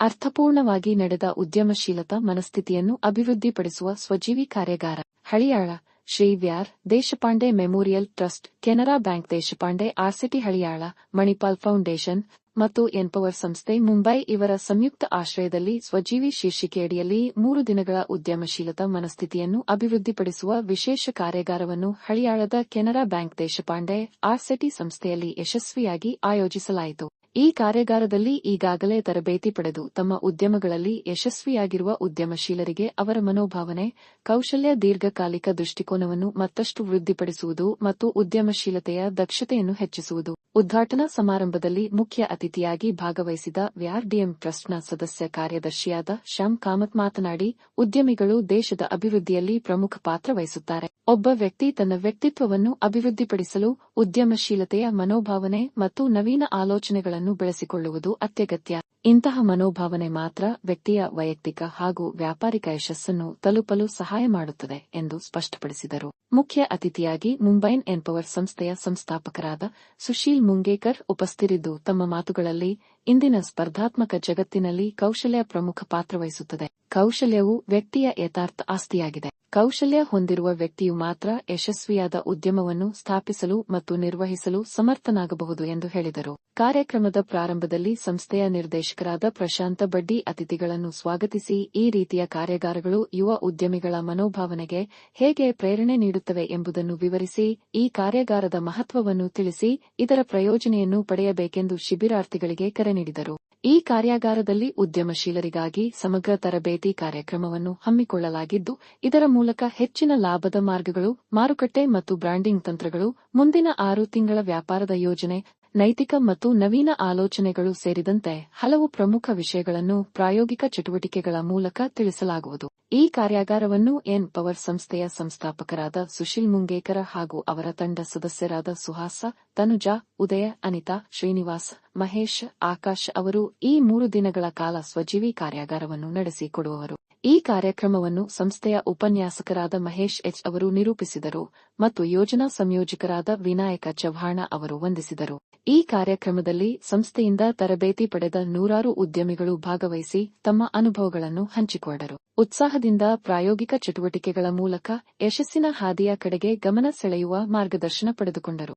ಅರ್ಥಪೂರ್ಣವಾಗಿ ನಡೆದ ಉದ್ಯಮಶೀಲತಾ ಮನಸ್ಥಿತಿಯನ್ನು ಅಭಿವೃದ್ಧಿಪಡಿಸುವ ಸ್ವಜೀವಿ ಕಾರ್ಯಾಗಾರ. Haliyal, Shri where Deshpande memorial trust, Canara bank Deshpande RSETI Haliyal, Manipal foundation ಮತ್ತು ಎನ್ಪವರ್ ಸಂಸ್ಥೆ ಮುಂಬೈ ಇವರ ಸಂಯುಕ್ತ ಆಶ್ರಯದಲ್ಲಿ ಸ್ವಜೀವಿ ಶೀರ್ಷಿಕೆಯಡಿಯಲ್ಲಿ ಮೂರು ದಿನಗಳ ಉದ್ಯಮಶೀಲತಾ ಮನಸ್ಥಿತಿಯನ್ನು ಅಭಿವೃದ್ಧಿಪಡಿಸುವ ವಿಶೇಷ ಕಾರ್ಯಾಗಾರವನ್ನು ಹಳಿಯಾಳದ ಕೆನರಾ ಬ್ಯಾಂಕ್ ದೇಶಪಾಂಡೆ ಆರ್ಸಿಟಿ ಸಂಸ್ಥೆಯಲ್ಲಿ ಯಶಸ್ವಿಯಾಗಿ ಆಯೋಜಿಸಲಾಯಿತು. ಈ ಕಾರ್ಯಾಗಾರದಲ್ಲಿ ಈಗಾಗಲೇ ತರಬೇತಿ ಪಡೆದು ತಮ್ಮ ಉದ್ಯಮಗಳಲ್ಲಿ ಯಶಸ್ವಿಯಾಗಿರುವ ಉದ್ಯಮಶೀಲರಿಗೆ ಅವರ ಮನೋಭಾವನೆ, ಕೌಶಲ್ಯ ದೀರ್ಘಕಾಲಿಕ ದೃಷ್ಟಿಕೋನವನ್ನು ಮತ್ತಷ್ಟು ವೃದ್ಧಿಪಡಿಸುವುದು ಮತ್ತು ಉದ್ಯಮಶೀಲತೆಯ ದಕ್ಷತೆಯನ್ನು ಹೆಚ್ಚಿಸುವುದು. ಉದ್ಘಾಟನಾ ಸಮಾರಂಭದಲ್ಲಿ ಮುಖ್ಯ ಅತಿಥಿಯಾಗಿ ಭಾಗವಹಿಸಿದ ವ್ಯಾರ್ಡಿಎಂ ಟ್ರಸ್ಟ್ನ ಸದಸ್ಯ ಕಾರ್ಯದರ್ಶಿಯಾದ ಶ್ಯಾಮ್ ಕಾಮತ್ ಮಾತನಾಡಿ, ಉದ್ಯಮಿಗಳು ದೇಶದ ಅಭಿವೃದ್ಧಿಯಲ್ಲಿ ಪ್ರಮುಖ ಪಾತ್ರ ವಹಿಸುತ್ತಾರೆ. ಒಬ್ಬ ವ್ಯಕ್ತಿ ತನ್ನ ವ್ಯಕ್ತಿತ್ವವನ್ನು ಅಭಿವೃದ್ಧಿಪಡಿಸಲು ಉದ್ಯಮಶೀಲತೆಯ ಮನೋಭಾವನೆ ಮತ್ತು ನವೀನ ಆಲೋಚನೆಗಳನ್ನು ಬೆಳೆಸಿಕೊಳ್ಳುವುದು ಅತ್ಯಗತ್ಯ. ಇಂತಹ ಮನೋಭಾವನೆ ಮಾತ್ರ ವ್ಯಕ್ತಿಯ ವೈಯಕ್ತಿಕ ಹಾಗೂ ವ್ಯಾಪಾರಿಕ ಯಶಸ್ಸನ್ನು ತಲುಪಲು ಸಹಾಯ ಮಾಡುತ್ತದೆ ಎಂದು ಸ್ಪಷ್ಟಪಡಿಸಿದರು. ಮುಖ್ಯ ಅತಿಥಿಯಾಗಿ ಮುಂಬೈನ್ ಎನ್ಪವರ್ ಸಂಸ್ಥೆಯ ಸಂಸ್ಥಾಪಕರಾದ ಸುಶೀಲ್ ಮುಂಗೇಕರ್ ಉಪಸ್ಥಿರಿದ್ದು ತಮ್ಮ ಮಾತುಗಳಲ್ಲಿ ಇಂದಿನ ಸ್ಪರ್ಧಾತ್ಮಕ ಜಗತ್ತಿನಲ್ಲಿ ಕೌಶಲ್ಯ ಪ್ರಮುಖ ಪಾತ್ರ ವಹಿಸುತ್ತದೆ ಕೌಶಲ್ಯವು ವ್ಯಕ್ತಿಯ ಯಥಾರ್ಥ ಆಸ್ತಿಯಾಗಿದೆ. ಕೌಶಲ್ಯ ಹೊಂದಿರುವ ವ್ಯಕ್ತಿಯು ಮಾತ್ರ ಯಶಸ್ವಿಯಾದ ಉದ್ಯಮವನ್ನು ಸ್ಥಾಪಿಸಲು ಮತ್ತು ನಿರ್ವಹಿಸಲು ಸಮರ್ಥನಾಗಬಹುದು ಎಂದು ಹೇಳಿದರು. ಕಾರ್ಯಕ್ರಮದ ಪ್ರಾರಂಭದಲ್ಲಿ ಸಂಸ್ಥೆಯ ನಿರ್ದೇಶಕರಾದ ಪ್ರಶಾಂತ ಬಡ್ಡಿ ಅತಿಥಿಗಳನ್ನು ಸ್ವಾಗತಿಸಿ ಈ ರೀತಿಯ ಕಾರ್ಯಾಗಾರಗಳು ಯುವ ಉದ್ಯಮಿಗಳ ಮನೋಭಾವನೆಗೆ ಹೇಗೆ ಪ್ರೇರಣೆ ನೀಡುತ್ತವೆ ಎಂಬುದನ್ನು ವಿವರಿಸಿ, ಈ ಕಾರ್ಯಾಗಾರದ ಮಹತ್ವವನ್ನು ತಿಳಿಸಿ, ಇದರ ಪ್ರಯೋಜನೆಯನ್ನು ಪಡೆಯಬೇಕೆಂದು ಶಿಬಿರಾರ್ಥಿಗಳಿಗೆ ಕರೆ ನೀಡಿದರು. ಈ ಕಾರ್ಯಾಗಾರದಲ್ಲಿ ಉದ್ಯಮಶೀಲರಿಗಾಗಿ ಸಮಗ್ರ ತರಬೇತಿ ಕಾರ್ಯಕ್ರಮವನ್ನು ಹಮ್ಮಿಕೊಳ್ಳಲಾಗಿದ್ದು, ಇದರ ಮೂಲಕ ಹೆಚ್ಚಿನ ಲಾಭದ ಮಾರ್ಗಗಳು, ಮಾರುಕಟ್ಟೆ ಮತ್ತು ಬ್ರಾಂಡಿಂಗ್ ತಂತ್ರಗಳು, ಮುಂದಿನ ಆರು ತಿಂಗಳ ವ್ಯಾಪಾರದ ಯೋಜನೆ ನೈತಿಕ ಮತ್ತು ನವೀನ ಆಲೋಚನೆಗಳು ಸೇರಿದಂತೆ ಹಲವು ಪ್ರಮುಖ ವಿಷಯಗಳನ್ನು ಪ್ರಾಯೋಗಿಕ ಚಟುವಟಿಕೆಗಳ ಮೂಲಕ ತಿಳಿಸಲಾಗುವುದು. ಈ ಕಾರ್ಯಾಗಾರವನ್ನು ಎನ್. ಪವರ್ ಸಂಸ್ಥೆಯ ಸಂಸ್ಥಾಪಕರಾದ ಸುಶೀಲ್ ಮುಂಗೇಕರ ಹಾಗೂ ಅವರ ತಂಡ ಸದಸ್ಯರಾದ ಸುಹಾಸ, ತನುಜಾ, ಉದಯ, ಅನಿತಾ, ಶ್ರೀನಿವಾಸ್, ಮಹೇಶ್, ಆಕಾಶ್ ಅವರು ಈ ಮೂರು ದಿನಗಳ ಕಾಲ ಸ್ವಜೀವಿ ಕಾರ್ಯಾಗಾರವನ್ನು ನಡೆಸಿಕೊಡುವವರು. ಈ ಕಾರ್ಯಕ್ರಮವನ್ನು ಸಂಸ್ಥೆಯ ಉಪನ್ಯಾಸಕರಾದ ಮಹೇಶ್ ಎಚ್. ಅವರು ನಿರೂಪಿಸಿದರು ಮತ್ತು ಯೋಜನಾ ಸಂಯೋಜಕರಾದ ವಿನಾಯಕ ಚವ್ಹಾಣ ಅವರು ವಂದಿಸಿದರು. ಈ ಕಾರ್ಯಕ್ರಮದಲ್ಲಿ ಸಂಸ್ಥೆಯಿಂದ ತರಬೇತಿ ಪಡೆದ ನೂರಾರು ಉದ್ಯಮಿಗಳು ಭಾಗವಹಿಸಿ ತಮ್ಮ ಅನುಭವಗಳನ್ನು ಹಂಚಿಕೊಂಡರು. ಉತ್ಸಾಹದಿಂದ ಪ್ರಾಯೋಗಿಕ ಚಟುವಟಿಕೆಗಳ ಮೂಲಕ ಯಶಸ್ಸಿನ ಹಾದಿಯ ಕಡೆಗೆ ಗಮನ ಸೆಳೆಯುವ ಮಾರ್ಗದರ್ಶನ ಪಡೆದುಕೊಂಡರು.